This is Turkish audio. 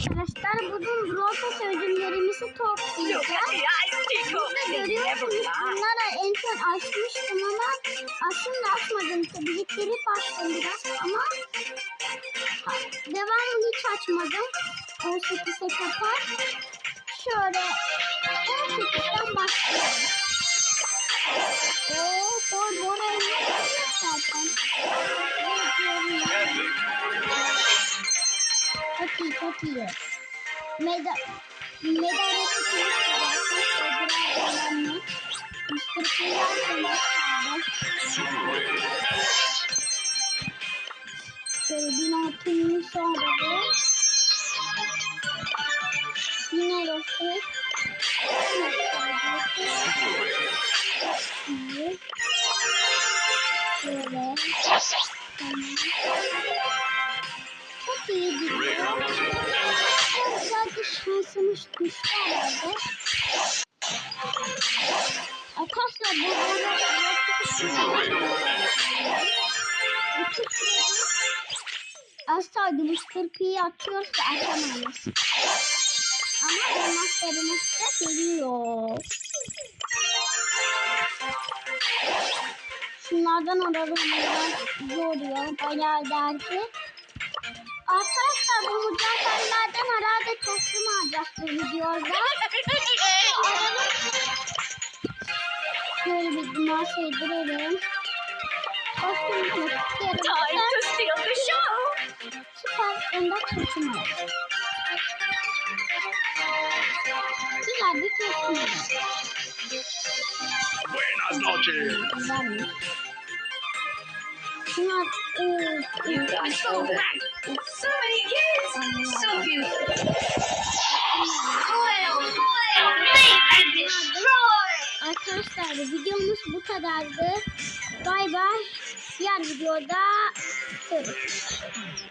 arkadaşlar. Bugün Brotas ödüllerimizi toplayacağız. Burada görüyorsunuz bunları en son açmıştım ama aslında açmadım. Tabii biriktirip açtım biraz ama devamını hiç açmadım. 18'e kadar. Şöyle 18'den başlayalım. Thirty thirty है maida maida nothing solvable. Dinero fake. Yes. Yes. Yes. İyi gidiyor. Sadece şansımız düştü herhalde. Arkadaşlar bu Asla Mr. P'yi atıyorsa atamayız. Ama elmaslarımız da geliyor. Şunlardan alalım. Zor ya. Bayağı derdi. Arkadaşlar bu mücadelelerden herhalde bu videoda. Alalım. Şöyle bir bina sevdirelim. Kostümü Time tutuyorum. to steal the show! Süper ender kostüm alalım. Güzel bir kostüm alalım. Buenas noches. Şunlar ıı, You got so back! So many kids! So destroy! Arkadaşlar videomuz bu kadardı. Bay bay. Diğer videoda görüşürüz.